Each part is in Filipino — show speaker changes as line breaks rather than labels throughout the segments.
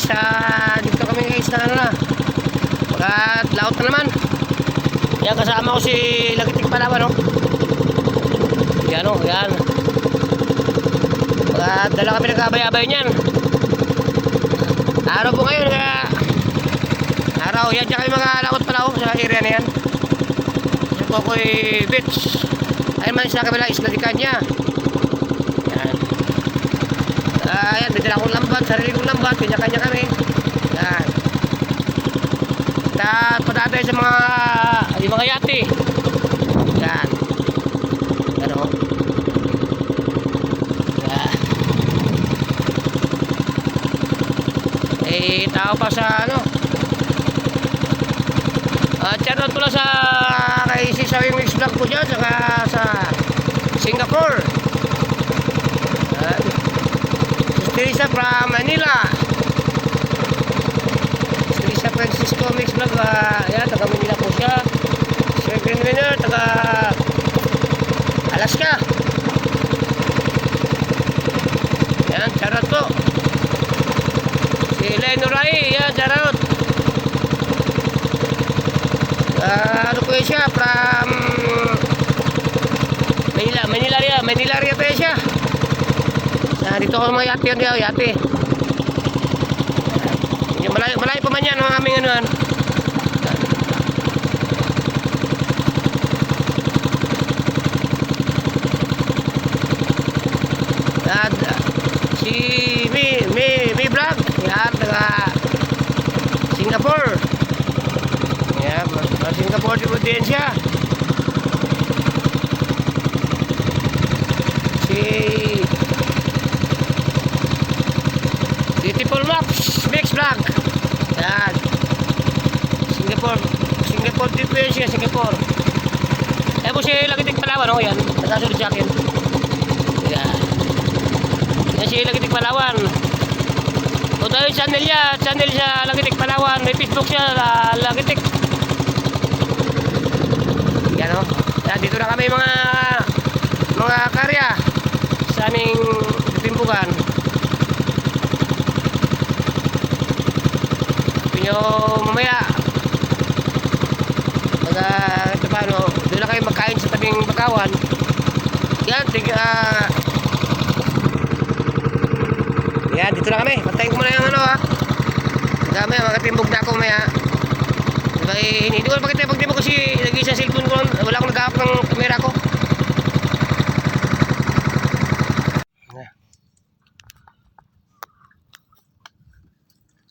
Guys, ah, dito kami guys na ano na. Pagkat laot na naman. Yan kasama ko si Lagitik Palawan, no? Yan o, yan. Pagkat dala kami nagkabay-abay niyan. Araw po ngayon, kaya araw, yan dyan kami mga laot pala oh, sa area na yan. Yan po ako beach. Ayun man sa kabila, isla di kanya. Yan. Ah, yan, may dala akong lambat, sarili kong lambat, kanya-kanya kami. Yan. At padabay sa mga, yung mga yati. Yan. Ano? Yan. Eh, tao pa sa ano? Uh, shoutout pala sa kay si Sawing Mix Vlog po dyan, saka sa Singapore. Yan. Si Teresa from Manila. Teresa Francisco Mix Vlog, uh, yan, taga Manila po siya. Sir Green Winner, taga Alaska. Yan, shoutout po. Si Leno Rai, yan, shoutout. Ah, ano po siya, from Manila, Manila area, Manila area pa siya. Ah, dito ako mga yate, yate, yate. Yung malayo, malayo pa man yan, ang aming ano yan. At si Mi, Mi, Mi Vlog, yan, Singapore. Yan, Singapore din siya. Si Beautiful Max Mix Vlog. Yan. Singapore. Singapore din po yun siya, Singapore. Eh po si Lagitik Palawan, oh yan. Nakasunod sa akin. Yan. Yan si Lagitik Palawan. O tayo channel niya, channel siya Lagitik Palawan. May Facebook siya, uh, Lagitik. Yan o. Yan, dito na kami mga mga karya sa aming timbukan. Pinyo mamaya pag uh, ito paano, doon na kayo magkain sa tabing bakawan. Yan, tiga yan, dito na kami. Pantayin ko muna yung ano ha. Dami, makatimbog na ako maya. Diba, eh, hindi ko pakita pag di mo kasi lagi sa cellphone ko, wala akong nagkakap ng camera ko.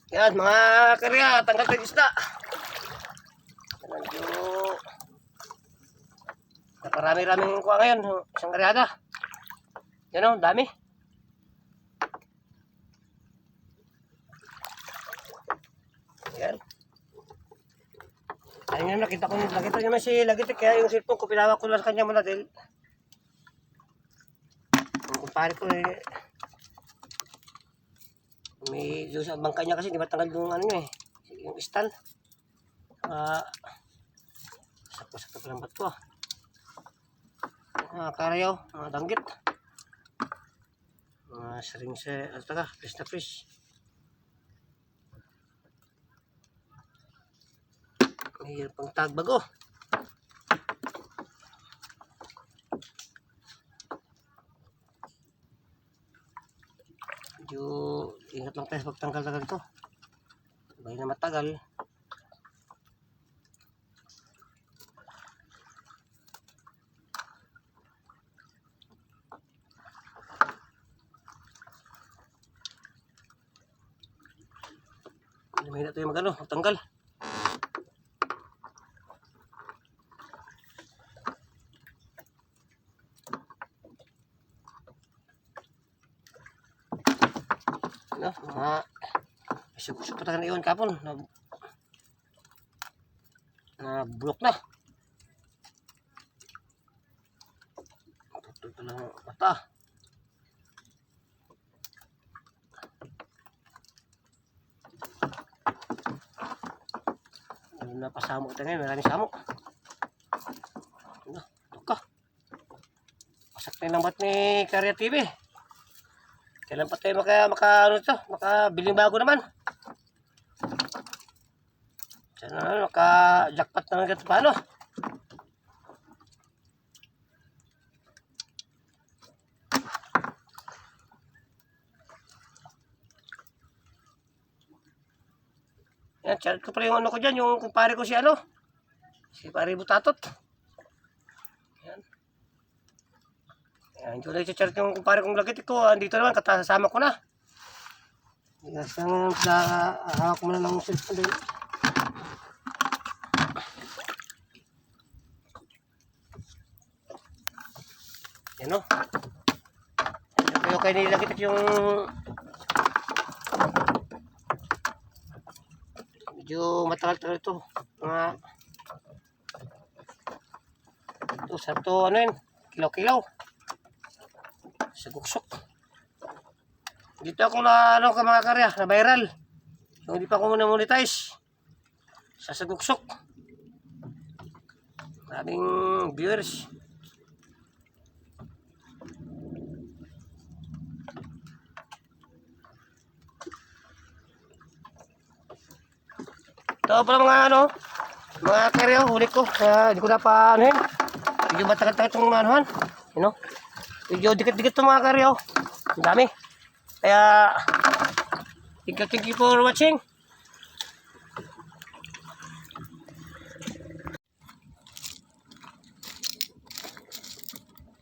Yan, mga karya, tanggal tayo isda. Medyo nakarami-raming kuha ngayon, isang karyada. Yan o, dami. Yan. Ayun nga, nakita ko, nakita naman si Lagitik, kaya yung cellphone ko, pinawak ko lang sa kanya muna dahil yung kumpare ko eh, may doon sa bangka niya kasi, di ba tanggal yung ano niya eh, yung stand. Ah, sakto-sakto pa lang ba't ko ah. Ah, karayaw, mga danggit. Mga saring sa, ano taga, fish na fish. Mayroon pang tagbago. Medyo ingat lang tayo pagtanggal-tanggal to. Sabay na matagal. Mahina tayo magano, magtanggal. No, mga suko pa tayo iwan kapon na. Na bulok na tutol lang ang mata. Ano na pasamo ito ngayon? Maraming samo. Ano, ito ka. Pasak na yung lambat ni Karya TV Kailan pa tayo maka, maka ano to, makabiling bago naman. Sana maka jackpot na agad paano. Yan, chat ko pala yung ano ko dyan, yung kumpare ko si ano. Si pare Butatot. Yan, yung chat yung kumpare kong lagit ko. Andito naman, katasama ko na. Yes, ang hawak mo na ng cellphone din. Yan o. Pero kayo nilagit yung medyo matagal-tagal ito. Mga ito sa to ano yun, kilaw-kilaw. Guksok. Dito ako na ano ka mga karya, na viral. Yung hindi pa ako muna monetize. Sa saguksok. Maraming viewers. Ito pala mga ano, mga karya, huli ko. Kaya hindi ko na pa ano yun. Medyo matagal-tagal itong anuhan. You know? Medyo dikit-dikit itong mga karya. oh. Ang dami. Kaya, thank you, thank you for watching.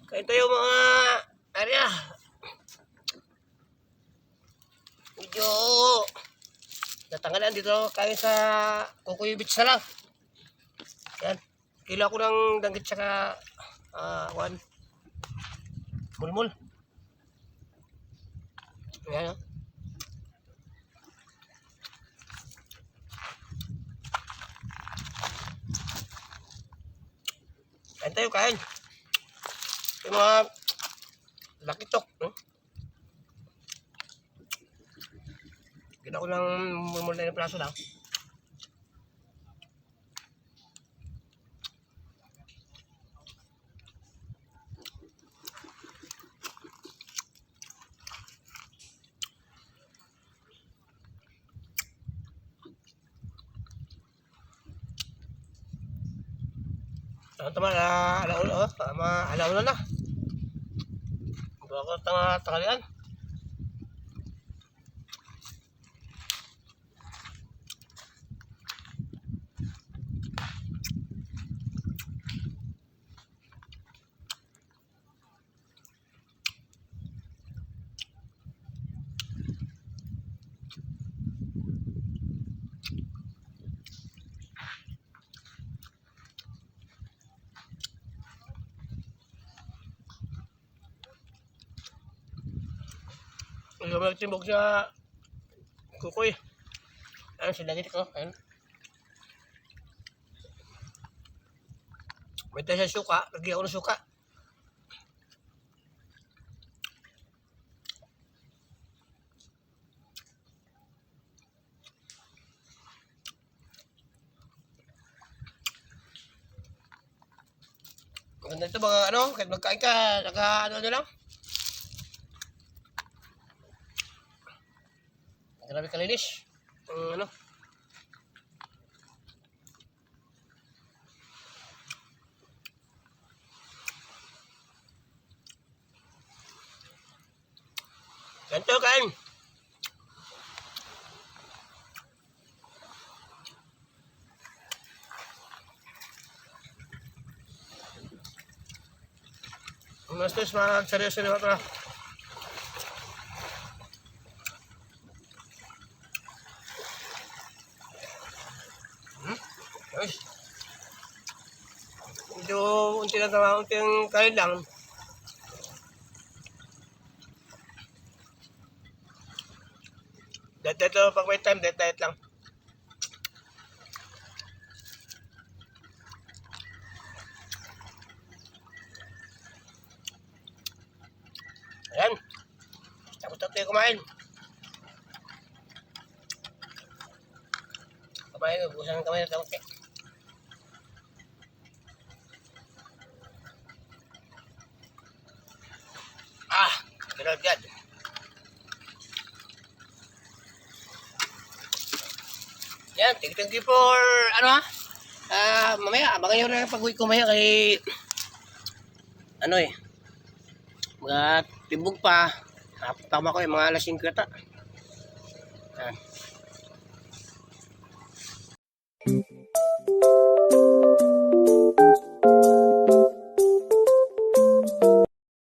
Kaya ito yung mga area. Medyo natanggalan dito kayo sa Kukuy Beach na lang. Yan. Kilo ako ng danggit tsaka ah, one. Mulmul. Ayan, oh. Tayo, kain. Yung mga lakitok. Hmm? Gina ko ng mumulay na plaso lang. Ano tama na alauna, oh, tama alauna na. Bago tanga tanghalian. Yung magtimbog sa kukoy. Ayun, sinagit ko. Ayun. May tayo sa suka. Lagi ako ng suka. Maganda ito mga ano, kahit magkain ka, naka ano ano lang. Grabe kalinis. Ang ano. Ganito kain. Mas tos mag-seryoso na ito. Ay. Medyo tama, unti ang kain lang. Diet diet lang pag may time, diet diet lang. Ayan. Tapos na tayo kumain. Kumain, ubusan kamay na kamay. Ah, General Biad. Yan, thank, thank you for, ano ha? Ah, mamaya, abangan nyo na pag-uwi ko mamaya kay, ano eh, mga tibog pa. Hapit pa ako eh, mga alas 5 kata. Yan. Thank you.